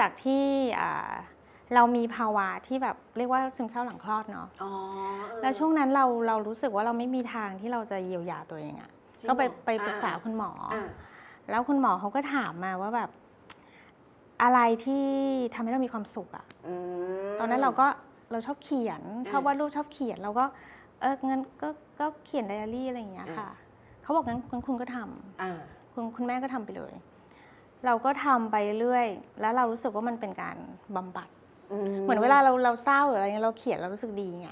จากที่อ่าเรามีภาวะที่แบบเรียกว่าซึมเศร้าหลังคลอดเนาะอ๋อเออแล้วช่วงนั้นเราเรารู้สึกว่าเราไม่มีทางที่เราจะเยียวยาตัวเองอะจริงก็ไปเหรอไปปรึกษาอ่าคุณหมอออะแล้วคุณหมอเขาก็ถามมาว่าแบบอะไรที่ทำให้เรามีความสุขอะอืมตอนนั้นเราก็เราชอบเขียนอ่าชอบวาดรูปชอบเขียนเราก็เอองั้นก็ก็เขียนไดอารี่อะไรอย่างเงี้ยอ่าค่ะเขาบอกงั้นคุณคุณก็ทำอ่าคุณคุณแม่ก็ทำไปเลย เราก็ทำไปเรื่อยๆแล้วเรารู้สึกว่ามันเป็นการบำบัด เหมือนเวลาเราเราเศร้าหรืออะไรเงี้ยเราเขียนเรารู้สึกดีไง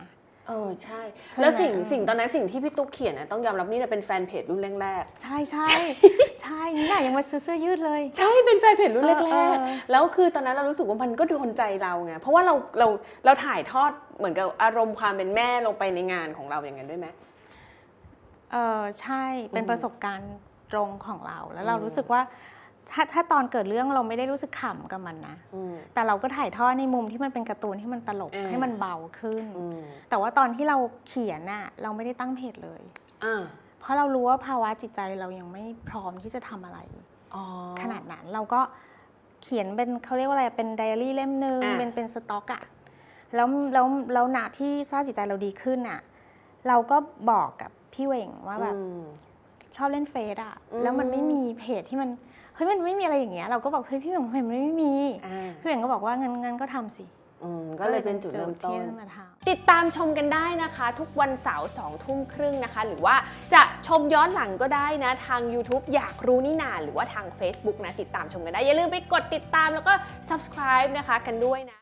เออใช่เคยไหมแล้วสิ่งอืมสิ่งตอนนั้นสิ่งที่พี่ตุ๊กเขียนนะต้องยอมรับนี่นะเป็นแฟนเพจรุ่นแรกใช่ใช่ใช่นี่น่ะยังมาซื้อเสื้อยืดเลยๆใช่เป็นแฟนเพจรุ่นเออแรเอกอๆแล้วคือตอนนั้นเรารู้สึกว่ามันก็โดนใจเราไงเพราะว่าเราเราเราถ่ายทอดเหมือนกับอารมณ์ความเป็นแม่ลงไปในงานของเราอย่างนั้นด้วยไหมเออใช่เป็นอืมประสบการณ์ตรงของเราแล้วเราอืมรู้สึกว่า ถ้าถ้าตอนเกิดเรื่องเราไม่ได้รู้สึกขำกับมันนะ อืม แต่เราก็ถ่ายทอดในมุมที่มันเป็นการ์ตูนที่มันตลกอ่า ให้มันเบาขึ้น อืมแต่ว่าตอนที่เราเขียนน่ะเราไม่ได้ตั้งเพจเลย อ่าเพราะเรารู้ว่าภาวะจิตใจเรายังไม่พร้อมที่จะทำอะไร อ๋อ ขนาดนั้นเราก็เขียนเป็นเขาเรียกว่าอะไรเป็นไดอารี่เล่มหนึ่งอะ เป็นเป็นสต็อกอะแล้วแล้วแล้วหนาที่สภาพจิตใจเราดีขึ้นอะเราก็บอกกับพี่เหวงว่าแบบอืม ชอบเล่นเฟซอะอืมแล้วมันไม่มีเพจที่มันเฮ้ยมันไม่มีอะไรอย่างเงี้ยเราก็บอกเฮ้ยพี่เหวงเห็นมันไม่มีอ่าพี่เหวงก็บอกว่างั้นงั้นก็ทำสิอืมก็เลยเป็นจุดเริ่มต้ที่นมาทำ ติดตามชมกันได้นะคะ ทุกวันเสาร์สองทุ่มครึ่งนะคะ หรือว่าจะชมย้อนหลังก็ได้นะ ทาง YouTube อยากรู้นี่นาหรือว่าทาง Facebook นะ ติดตามชมกันได้ อย่าลืมไปกดติดตามแล้วก็ subscribe นะคะกันด้วยนะ